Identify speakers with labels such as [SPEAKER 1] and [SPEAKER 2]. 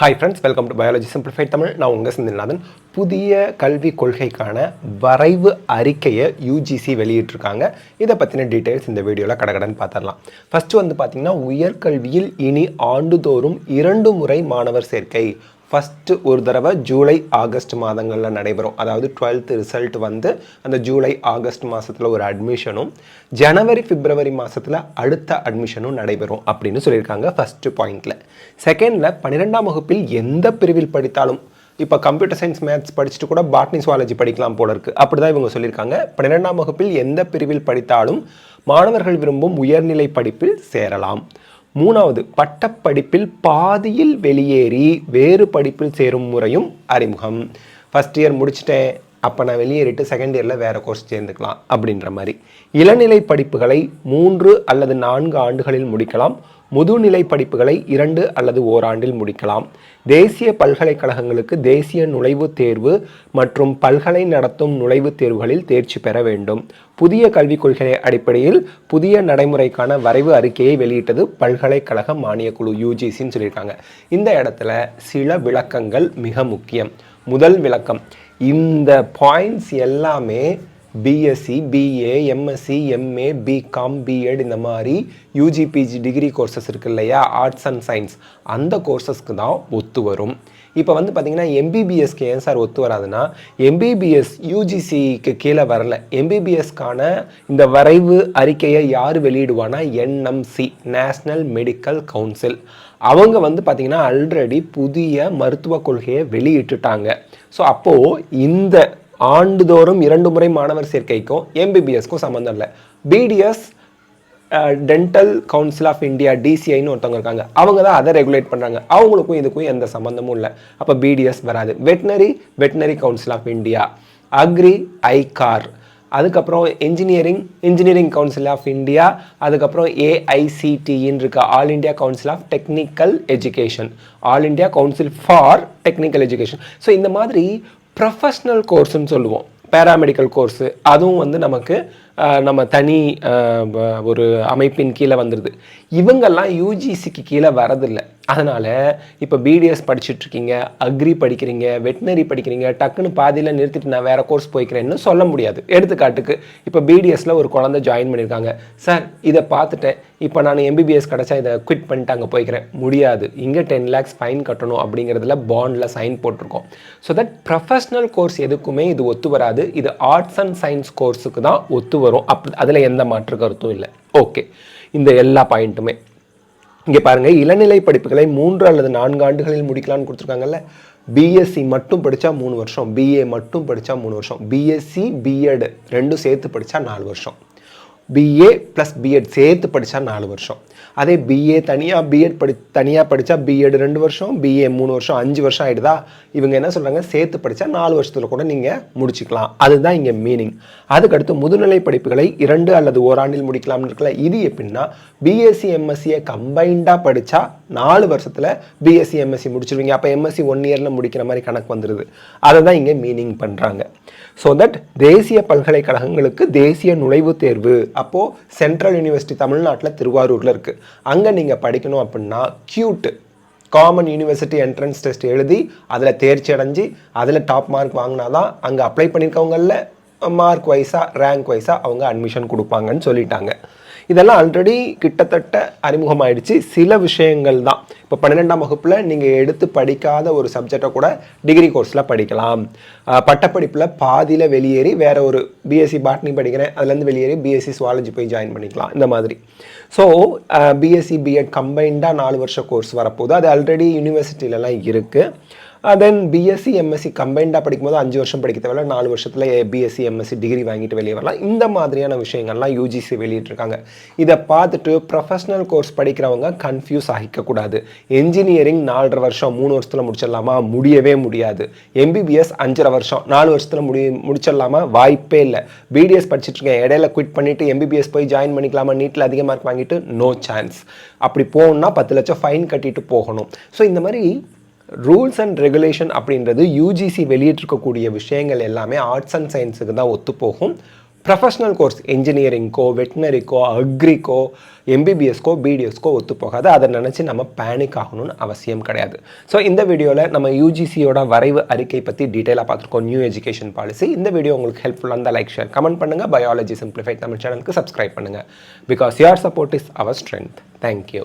[SPEAKER 1] Hi friends welcome to biology simplified Tamil நான் உங்கள் செந்தில்நாதன். புதிய கல்விக் கொள்கைக்கான வரைவு அறிக்கையை யூஜிசி வெளியிட்டிருக்காங்க. இதை பற்றின டீட்டெயில்ஸ் இந்த வீடியோவில் கடகடன் பார்த்துடலாம் ஃபஸ்ட்டு வந்து பார்த்திங்கன்னா உயர்கல்வியில் இனி ஆண்டுதோறும் இரண்டு முறை மாணவர் சேர்க்கை. ஃபஸ்ட்டு ஒரு தடவை ஜூலை ஆகஸ்ட் மாதங்களில் நடைபெறும். அதாவது டுவெல்த் ரிசல்ட் வந்து அந்த ஜூலை ஆகஸ்ட் மாதத்தில் ஒரு அட்மிஷனும் ஜனவரி பிப்ரவரி மாதத்தில் அடுத்த அட்மிஷனும் நடைபெறும் அப்படின்னு சொல்லியிருக்காங்க ஃபஸ்ட்டு பாயிண்டில் செகண்டில் பன்னிரெண்டாம் வகுப்பில் எந்த பிரிவில் படித்தாலும் இப்போ கம்ப்யூட்டர் சயின்ஸ் மேத்ஸ் படிச்சுட்டு கூட பாட்னி சுவாலஜி படிக்கலாம் போல இருக்குது அப்படி தான் இவங்க சொல்லியிருக்காங்க. பன்னிரெண்டாம் வகுப்பில் எந்த பிரிவில் படித்தாலும் மாணவர்கள் விரும்பும் உயர்நிலை படிப்பில் சேரலாம். மூணாவது பட்டப்படிப்பில் பாதியில் வெளியேறி வேறு படிப்பில் சேரும் முறையும் அறிமுகம். ஃபஸ்ட் இயர் முடிச்சிட்டேன் அப்போ நான் வெளியேறிட்டு செகண்ட் இயரில் வேறு கோர்ஸ் சேர்ந்துக்கலாம் அப்படின்ற மாதிரி. இளநிலை படிப்புகளை மூன்று அல்லது நான்கு ஆண்டுகளில் முடிக்கலாம். முதுநிலை படிப்புகளை இரண்டு அல்லது ஓராண்டில் முடிக்கலாம். தேசிய பல்கலைக்கழகங்களுக்கு தேசிய நுழைவுத் தேர்வு மற்றும் பல்கலை நடத்தும் நுழைவுத் தேர்வுகளில் தேர்ச்சி பெற வேண்டும். புதிய கல்விக் கொள்கை அடிப்படையில் புதிய நடைமுறைக்கான வரைவு அறிக்கையை வெளியிட்டது பல்கலைக்கழக மானியக்குழு யூஜிசின்னு சொல்லியிருக்காங்க. இந்த இடத்துல சில விளக்கங்கள் மிக முக்கியம். முதல் விளக்கம் இந்த பாயிண்ட்ஸ் எல்லாமே BSc BA MSc MA BCom BEd இந்த மாதிரி யூஜி பிஜி டிகிரி கோர்சஸ் இருக்குது இல்லையா? ஆர்ட்ஸ் அண்ட் சயின்ஸ் அந்த கோர்சஸ்க்கு தான் ஒத்து வரும். இப்போ வந்து பார்த்தீங்கன்னா எம்பிபிஎஸ்க்கு ஏன் சார் ஒத்து வராதுன்னா எம்பிபிஎஸ் யூஜிசிக்கு கீழே வரல. எம்பிபிஎஸ்க்கான இந்த வரைவு அறிக்கையை யார் வெளியிடுவானா என்எம்சி நேஷ்னல் மெடிக்கல் கவுன்சில் அவங்க வந்து பார்த்திங்கன்னா ஆல்ரெடி புதிய மருத்துவ கொள்கையை வெளியிட்டுட்டாங்க. ஸோ அப்போது இந்த ஆண்டுதோறும் இரண்டு முறை மாணவர் சேர்க்கைக்கும் எம்பிபிஎஸ்க்கும் சம்மந்தம் இல்லை. BDS dental council of India டிசிஐன்னு ஒருத்தவங்க இருக்காங்க. அவங்க தான் அதை ரெகுலேட் பண்ணுறாங்க அவங்களுக்கும் இதுக்கும் எந்த சம்மந்தமும் இல்லை. அப்போ பிடிஎஸ் வராது. Veterinary veterinary council of India agri ICAR அதுக்கப்புறம் engineering engineering council of India அதுக்கப்புறம் ஏஐசிடின்னு இருக்க. All India council of technical education all India council for technical education so இந்த மாதிரி ப்ரொஃபஷ்னல் கோர்ஸ்னு சொல்லுவோம். பேராமெடிக்கல் கோர்ஸு அதுவும் வந்து நமக்கு நம்ம தனி ஒரு அமைப்பின் கீழே வந்துடுது இவங்கெல்லாம் யூஜிசிக்கு கீழே வரதில்லை. அதனால் இப்போ பிடிஎஸ் படிச்சுட்ருக்கீங்க அக்ரி படிக்கிறீங்க வெட்டினரி படிக்கிறீங்க டக்குன்னு பாதியில் நிறுத்திட்டு நான் வேறு கோர்ஸ் போய்க்கிறேன்னு சொல்ல முடியாது. எடுத்துக்காட்டுக்கு இப்போ பிடிஎஸில் ஒரு குழந்தை ஜாயின் பண்ணியிருக்காங்க. சார் இதை பார்த்துட்டேன். இப்போ நான் எம்பிபிஎஸ் கிடச்சா இதை குவிட் பண்ணிட்டு அங்கே போய்க்கிறேன். முடியாது. இங்கே டென் லேக்ஸ் ஃபைன் கட்டணும் அப்படிங்கிறதுல பாண்டில் சைன் போட்டிருக்கோம். ஸோ தட் ப்ரொஃபஷ்னல் கோர்ஸ் எதுக்குமே இது ஒத்து வராது. இது ஆர்ட்ஸ் அண்ட் சயின்ஸ் கோர்ஸுக்கு தான் ஒத்து வரும். அப் அதில் எந்த மாற்று கருத்தும் இல்லை. ஓகே இந்த எல்லா பாயிண்ட்டுமே இங்கே பாருங்கள் இளநிலை படிப்புகளை மூன்று அல்லது நான்கு ஆண்டுகளில் முடிக்கலாம்னு கொடுத்துருக்காங்கல்ல. பிஎஸ்சி மட்டும் படித்தா மூணு வருஷம். பிஏ மட்டும் படித்தா மூணு வருஷம். பிஎஸ்சி பிஎட் ரெண்டும் சேர்த்து படித்தா நாலு வருஷம். பிஏ ப்ளஸ் பிஎட் சேர்த்து படித்தா நாலு வருஷம். அதே பிஏ தனியாக பிஎட் படி தனியாக படித்தா பிஎட் ரெண்டு வருஷம் பிஏ மூணு வருஷம் அஞ்சு வருஷம் ஆகிடுதா இவங்க என்ன சொல்கிறாங்க சேர்த்து படித்தா நாலு வருஷத்தில் கூட நீங்கள் முடிச்சுக்கலாம். அதுதான் இங்கே மீனிங் அதுக்கடுத்து முதுநிலை படிப்புகளை இரண்டு அல்லது ஓராண்டில் முடிக்கலாம்னு இருக்கல இது எப்படின்னா பிஎஸ்சி எம்எஸ்சியை கம்பைண்டாக படித்தா நாலு வருஷத்தில் பிஎஸ்சி எம்எஸ்சி முடிச்சிருவீங்க. அப்போ எம்எஸ்சி ஒன் இயரில் முடிக்கிற மாதிரி கணக்கு வந்துடுது அதை தான் இங்கே மீனிங் பண்ணுறாங்க ஸோ தட் தேசிய பல்கலைக்கழகங்களுக்கு தேசிய நுழைவுத் தேர்வு அப்போது சென்ட்ரல் யூனிவர்சிட்டி தமிழ்நாட்டில் திருவாரூரில் இருக்குது அங்கே நீங்கள் படிக்கணும் அப்படின்னா CUET common university entrance test எழுதி அதில் தேர்ச்சி அடைஞ்சு அதில் டாப் மார்க் வாங்கினா தான் அங்கே அப்ளை பண்ணியிருக்கவங்களில் மார்க் வைஸாக ரேங்க் வைஸாக அவங்க அட்மிஷன் கொடுப்பாங்கன்னு சொல்லிட்டாங்க. இதெல்லாம் ஆல்ரெடி கிட்டத்தட்ட அறிமுகமாயிடுச்சு. சில விஷயங்கள் தான். இப்போ பன்னிரெண்டாம் வகுப்பில் நீங்கள் எடுத்து படிக்காத ஒரு சப்ஜெக்டை கூட டிகிரி கோர்ஸில் படிக்கலாம். பட்டப்படிப்பில் பாதியில் வெளியேறி வேற ஒரு பிஎஸ்சி பாட்னி படிக்கிறேன். அதுலேருந்து வெளியேறி பிஎஸ்சி சுவாலஜி போய் ஜாயின் பண்ணிக்கலாம். இந்த மாதிரி. ஸோ பிஎஸ்சி பிஎட் கம்பைண்டாக நாலு வருஷம் கோர்ஸ் வரப்போகுது. அது ஆல்ரெடி யூனிவர்சிட்டிலலாம் இருக்குது தென் பிஎஸ்சி எம்எஸ்சி கம்பைண்டாக படிக்கும்போது அஞ்சு வருஷம் படிக்க தேவையில்ல நாலு வருஷத்தில் பிஎஸ்சி எம்எஸ்சி டிகிரி வாங்கிட்டு வெளியே வரலாம். இந்த மாதிரியான விஷயங்கள்லாம் யூஜிசி வெளியிட்ருக்காங்க இதை பார்த்துட்டு ப்ரொஃபஷனல் கோர்ஸ் படிக்கிறவங்க கன்ஃபியூஸ் ஆகிக்கக்கூடாது என்ஜினியரிங் நாலரை வருஷம் மூணு வருஷத்தில் முடிச்சிடலாமா? முடியவே முடியாது. எம்பிபிஎஸ் அஞ்சரை வருஷம் நாலு வருஷத்தில் முடி முடிச்சிடலாமா? வாய்ப்பே இல்லை. பிடிஎஸ் படிச்சுட்ருக்கேன் இடையில குவிட் பண்ணிவிட்டு எம்பிபிஎஸ் போய் ஜாயின் பண்ணிக்கலாமா? நீட்டில் அதிக மார்க் வாங்கிட்டு நோ சான்ஸ் அப்படி போகணுன்னா பத்து லட்சம் ஃபைன் கட்டிட்டு போகணும். ஸோ இந்த மாதிரி ரூல்ஸ் அண்ட் ரெகுலேஷன் அப்படின்றது யூஜிசி வெளியிட்டிருக்கக்கூடிய விஷயங்கள் எல்லாமே ஆர்ட்ஸ் அண்ட் சயின்ஸுக்கு தான் ஒத்துப்போகும். ப்ரொஃபஷ்னல் கோர்ஸ் இன்ஜினியரிங்க்கோ வெட்டினரிக்கோ அக்ரிக்கோ எம்பிபிஎஸ்க்கோ பிடிஎஸ்க்கோ ஒத்து போகாது அதை நினச்சி நம்ம பேனிக் ஆகணும்னு அவசியம் கிடையாது. ஸோ இந்த வீடியோவில் நம்ம யூஜிசியோட வரைவு அறிக்கை பற்றி டீட்டெயிலாக பார்த்துருக்கோம். நியூ எஜுகேஷன் பாலிசி இந்த வீடியோ உங்களுக்கு ஹெல்ப்ஃபுல்லாக இருந்தால் லைக் ஷேர் கமெண்ட் பண்ணுங்கள் பயாலஜி சிம்பிளிஃபைட் தமிழ் சேனலுக்கு சப்ஸ்கிரைப் பண்ணுங்கள் because your support is our strength thank you